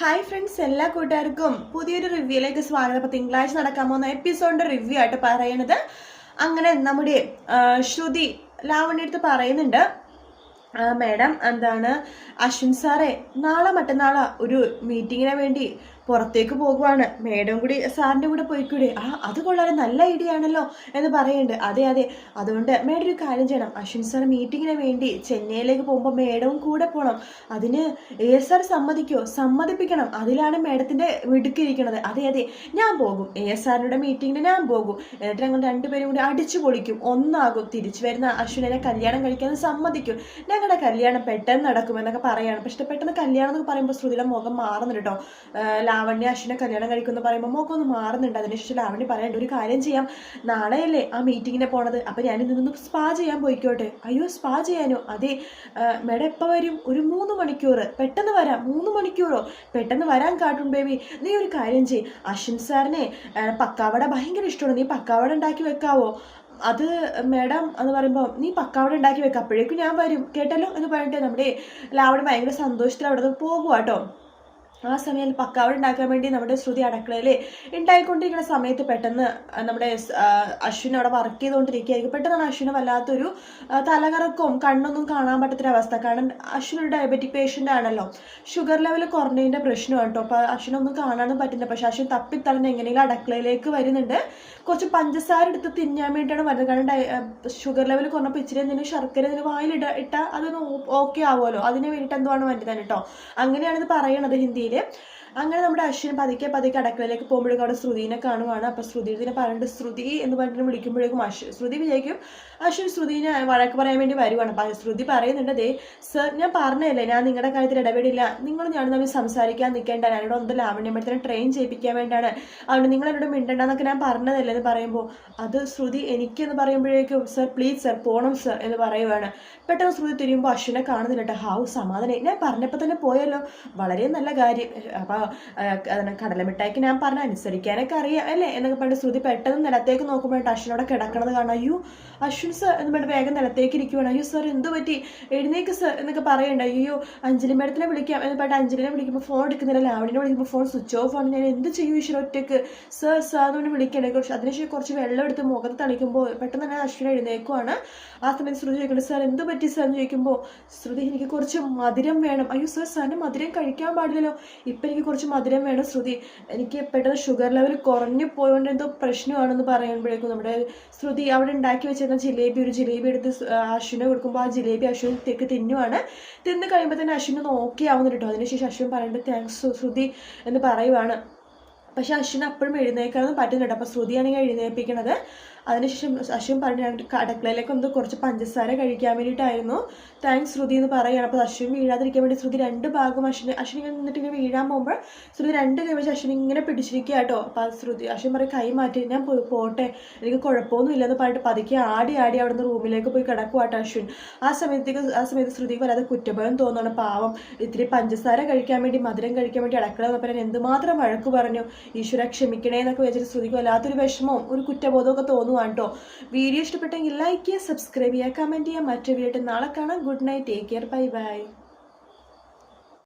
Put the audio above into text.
Hi friends എല്ലാ കൂട്ടുകാർക്കും പുതിയൊരു റിവ്യൂയിലേക്ക് സ്വാഗതം. അപ്പോൾ തിങ്കളാഴ്ച നടക്കാൻ പോകുന്ന എപ്പിസോഡിന്റെ റിവ്യൂ ആയിട്ട് പറയണത് അങ്ങനെ നമ്മുടെ ശ്രുതി ലാവണ്യടുത്ത് പറയുന്നുണ്ട്. മാഡം എന്താണ് അശ്വിൻ സാറേ നാളെ മറ്റന്നാളാ ഒരു മീറ്റിങ്ങിന് വേണ്ടി പുറത്തേക്ക് പോകുവാണ്. മേഡം കൂടി സാറിന്റെ കൂടെ പോയിക്കൂടെ? ആ അത് കൊള്ളാൻ നല്ല ഐഡിയ ആണല്ലോ എന്ന് പറയുന്നുണ്ട് അതെ അതെ. അതുകൊണ്ട് മേഡം ഒരു കാര്യം ചെയ്യണം. അശ്വിൻ സാർ മീറ്റിങ്ങിന് വേണ്ടി ചെന്നൈയിലേക്ക് പോകുമ്പോൾ മേഡവും കൂടെ പോകണം അതിന് എ എസ് ആർ സമ്മതിക്കോ? സമ്മതിപ്പിക്കണം. അതിലാണ് മേഡത്തിന്റെ മിടുക്കിരിക്കുന്നത് അതെ അതെ. ഞാൻ പോകും. എ എസ് ആറിന്റെ മീറ്റിങ്ങിന് ഞാൻ പോകും. എന്നിട്ട് ഞങ്ങൾ രണ്ടുപേരും കൂടി അടിച്ചു പൊളിക്കും. ഒന്നാകും. തിരിച്ചു വരുന്ന അശ്വിനെ കല്യാണം കഴിക്കാൻ സമ്മതിക്കും. ഞങ്ങളുടെ കല്യാണം പെട്ടെന്ന് നടക്കും എന്നൊക്കെ പറയാണ്. പക്ഷെ പെട്ടെന്ന് കല്യാണം എന്നൊക്കെ പറയുമ്പോൾ ശ്രുതിയുടെ മുഖം മാറുന്നുണ്ട് കേട്ടോ ലാവണ്യ അശ്വിനെ കല്യാണം കഴിക്കുമെന്ന് പറയുമ്പോൾ മോക്കൊന്ന് മാറുന്നുണ്ട്. അതിനുശേഷം ലാവണ്യ പറയണ്ട ഒരു കാര്യം ചെയ്യാം. നാളെയല്ലേ ആ മീറ്റിങ്ങിന് പോണത്? അപ്പം ഞാൻ ഇന്ന് നിന്ന് സ്പാ ചെയ്യാൻ പോയിക്കോട്ടെ. അയ്യോ സ്പാ ചെയ്യാനോ? അതെ മേഡം എപ്പോൾ വരും? ഒരു മൂന്ന് മണിക്കൂർ പെട്ടെന്ന് വരാം. മൂന്ന് മണിക്കൂറോ? പെട്ടെന്ന് വരാൻ കാട്ടും ബേബി നീ ഒരു കാര്യം ചെയ് അശ്വിൻ സാറിനെ പക്കാവട ഭയങ്കര ഇഷ്ടമാണ്. നീ പക്കാവട ഉണ്ടാക്കി വെക്കാവോ? അത് മേഡം എന്ന് പറയുമ്പോൾ നീ പക്കാവട ഉണ്ടാക്കി വെക്കാം. അപ്പോഴേക്കും ഞാൻ വരും. കേട്ടല്ലോ? എന്ന് പറഞ്ഞിട്ട് നമ്മുടെ ലാവണ ഭയങ്കര സന്തോഷത്തിൽ അവിടെ നിന്ന് പോകുക കേട്ടോ ആ സമയം പക്കാവട ഉണ്ടാക്കാൻ വേണ്ടി നമ്മുടെ ശ്രുതി അടുക്കളയിൽ ഉണ്ടായിക്കൊണ്ടിരിക്കുന്ന സമയത്ത് പെട്ടെന്ന് നമ്മുടെ അശ്വിൻ അവിടെ വർക്ക് ചെയ്തുകൊണ്ടിരിക്കുകയായിരിക്കും. പെട്ടെന്നാണ് അശ്വിന് വല്ലാത്തൊരു തലകറക്കവും കണ്ണൊന്നും കാണാൻ പറ്റാത്തൊരവസ്ഥ. കാരണം അശ്വിൻ ഒരു ഡയബറ്റിക് പേഷ്യന്റ് ആണല്ലോ. ഷുഗർ ലെവൽ കുറഞ്ഞതിന്റെ പ്രശ്നമാണ് കേട്ടോ. അപ്പോൾ അശ്വിനൊന്നും കാണാനും പറ്റില്ല പക്ഷെ അശ്വിൻ തപ്പിത്തളന്ന് എങ്ങനെയെങ്കിലും അടുക്കളയിലേക്ക് വരുന്നുണ്ട്. കുറച്ച് പഞ്ചസാര എടുത്ത് തിന്നാൻ വേണ്ടിയിട്ടാണ് വരുന്നത്. കാരണം ഷുഗർ ലെവൽ കുറഞ്ഞപ്പോൾ ഇച്ചിരി എന്തെങ്കിലും ശർക്കര ഇതിന് വായിലിട ഇട്ടാൽ അതൊന്ന് ഓക്കെ ആവുമല്ലോ. അതിന് വേണ്ടിയിട്ട് എന്തുവാണ് വരുന്നത് കേട്ടോ. അങ്ങനെയാണിത് പറയണത് ഹിന്ദിയിൽ. ile അങ്ങനെ നമ്മുടെ അശ്വിൻ പതുക്കെ പതുക്കെ അടക്കളയിലേക്ക് പോകുമ്പോഴേക്കും അവിടെ ശ്രുതിനെ കാണുവാണ്. അപ്പോൾ ശ്രുതിനെ പറഞ്ഞിട്ട് ശ്രുതി എന്ന് പറഞ്ഞിട്ട് വിളിക്കുമ്പോഴേക്കും അശ്വ ശ്രുതി വിചാരിക്കും അശ്വിൻ ശ്രുതിനെ വഴക്ക് പറയാൻ വേണ്ടി വരുവാണ്. അപ്പോൾ ശ്രുതി പറയുന്നുണ്ട് ദേ സർ ഞാൻ പറഞ്ഞതല്ലേ ഞാൻ നിങ്ങളുടെ കാര്യത്തിൽ ഇടപെടില്ല. നിങ്ങൾ ഞാൻ തമ്മിൽ സംസാരിക്കാൻ നിൽക്കേണ്ട ഞാനിവിടെ ഒന്ന് ലാവണ്യമ്പഴത്തിനെ ട്രെയിൻ ചെയ്യിപ്പിക്കാൻ വേണ്ടിയാണ്. അതുകൊണ്ട് നിങ്ങൾ എന്നോട് മിണ്ടണ്ടെന്നൊക്കെ ഞാൻ പറഞ്ഞതല്ലേ എന്ന് പറയുമ്പോൾ അത് ശ്രുതി എനിക്കെന്ന് പറയുമ്പോഴേക്കും സർ പ്ലീസ് സർ പോണം സർ എന്ന് പറയുവാണ്. പെട്ടെന്ന് ശ്രുതി തിരിയുമ്പോൾ അശ്വിനെ കാണുന്നില്ല കേട്ടോ ഹാവ് സമാധാനം ഞാൻ പറഞ്ഞപ്പോൾ തന്നെ പോയല്ലോ. വളരെ നല്ല കാര്യം. അപ്പോൾ കടലമിഠായിക്ക് ഞാൻ പറഞ്ഞ അനുസരിക്കാനൊക്കെ അറിയാം അല്ലേ? എന്നൊക്കെ പറഞ്ഞിട്ട് ശ്രുതി പെട്ടെന്ന് നിലത്തേക്ക് നോക്കുമ്പോഴായിട്ട് അശ്വിനോടെ കിടക്കണത് കാണാം അയ്യോ അശ്വിൻ സർ എന്ന് വേഗം നിലത്തേക്ക് ഇരിക്കുവാണ്. അയ്യോ സർ എന്ത് പറ്റി? എഴുന്നേക്ക് സർ എന്നൊക്കെ പറയണ്ട അയ്യോ അഞ്ജലി മേഡത്തിനെ വിളിക്കാം എന്ന് പറഞ്ഞിട്ട് അഞ്ജലിനെ വിളിക്കുമ്പോൾ ഫോൺ എടുക്കുന്നില്ല. ലാവണിനെ വിളിക്കുമ്പോൾ ഫോൺ സ്വിച്ച് ഓഫ് ആണ്. ഞാൻ എന്ത് ചെയ്യും ഈശ്വര ഒറ്റയ്ക്ക്? സർ സർ എന്നുകൊണ്ട് വിളിക്കണേ കുറച്ച് അതിനുശേഷം കുറച്ച് വെള്ളം എടുത്ത് മുഖത്ത് തളിക്കുമ്പോൾ പെട്ടെന്ന് തന്നെ അശ്വിൻ എഴുന്നേക്കുവാണ്. ആ സമയത്ത് ശ്രുതി ചോദിക്കുന്നത് സാർ എന്ത് പറ്റി സാർ എന്ന് ചോദിക്കുമ്പോൾ ശ്രുതി എനിക്ക് കുറച്ച് മധുരം വേണം. അയ്യോ സാർ സാറിന് മധുരം കഴിക്കാൻ പാടില്ലല്ലോ. ഇപ്പം എനിക്ക് കുറച്ച് മധുരം വേണം. ശ്രുതി എനിക്ക് പെട്ടെന്ന് ഷുഗർ ലെവൽ കുറഞ്ഞു പോയതുകൊണ്ട് എന്തോ പ്രശ്നമാണെന്ന് പറയുമ്പോഴേക്കും നമ്മുടെ ശ്രുതി അവിടെ ഉണ്ടാക്കി വെച്ചിരുന്ന ജിലേബി ഒരു ജിലേബി എടുത്ത് അശ്വിനെ കൊടുക്കുമ്പോൾ ആ ജിലേബി അശ്വിൻ തേക്ക് തിന്നുവാണ്. തിന്ന് കഴിയുമ്പോൾ തന്നെ അശ്വിന് നോക്കി ആവുന്നു കേട്ടോ അതിനുശേഷം അശ്വിൻ പറയുന്നത് താങ്ക്സ് ശ്രുതി എന്ന് പറയുവാണ്. പക്ഷെ അശ്വിന് അപ്പോഴും എഴുന്നേക്കാനൊന്നും പറ്റുന്നുണ്ട് അപ്പോൾ ശ്രുതിയാണെങ്കിൽ എഴുന്നേൽപ്പിക്കണത്. അതിനുശേഷം അശ്വിൻ പറഞ്ഞിട്ട് "ഞാൻ അടുക്കളയിലേക്ക് ഒന്ന് കുറച്ച് പഞ്ചസാര കഴിക്കാൻ വേണ്ടിയിട്ടായിരുന്നു. താങ്ക്സ് ശ്രുതി എന്ന് പറയുകയാണ്. അപ്പോൾ അശ്വിൻ വീഴാതിരിക്കാൻ വേണ്ടി ശ്രുതി രണ്ട് ഭാഗം അശ്വിന് അശ്വിൻ ഇങ്ങനെ നിന്നിട്ട് ഇങ്ങനെ വീഴാൻ പോകുമ്പോൾ ശ്രുതി രണ്ട് കൈ വെച്ച് അശ്വിൻ ഇങ്ങനെ പിടിച്ചിരിക്കുക കേട്ടോ. അപ്പോൾ ശ്രുതി അശ്വിൻ പറയും കൈ മാറ്റി ഞാൻ പോട്ടെ എനിക്ക് കുഴപ്പമൊന്നും ഇല്ലെന്ന് പറഞ്ഞിട്ട് പതുക്കെ ആടി ആടി അവിടെ നിന്ന് റൂമിലേക്ക് പോയി കിടക്കുവാട്ടോ അശ്വിൻ. ആ സമയത്തേക്ക് ആ സമയത്ത് ശ്രുതിക്ക് വല്ലാതെ കുറ്റബോധം തോന്നുകയാണ് പാവം ഇത്തിരി പഞ്ചസാര കഴിക്കാൻ വേണ്ടി മധുരം കഴിക്കാൻ വേണ്ടി അടക്കള ഞാൻ എന്തുമാത്രം വഴക്ക് പറഞ്ഞു. ഈശ്വര ക്ഷമിക്കണേ എന്നൊക്കെ വെച്ചിട്ട് ശ്രുതിക്ക് വല്ലാത്തൊരു വിഷമവും ഒരു കുറ്റബോധമൊക്കെ ഒക്കെ തോന്നുവാണ് കേട്ടോ വീഡിയോ ഇഷ്ടപ്പെട്ടെങ്കിൽ ലൈക്ക് ചെയ്യുക സബ്സ്ക്രൈബ് ചെയ്യുക കമന്റ് ചെയ്യുക. മറ്റൊരു വീഡിയോ നാളെ കാണാം. Good night take care bye bye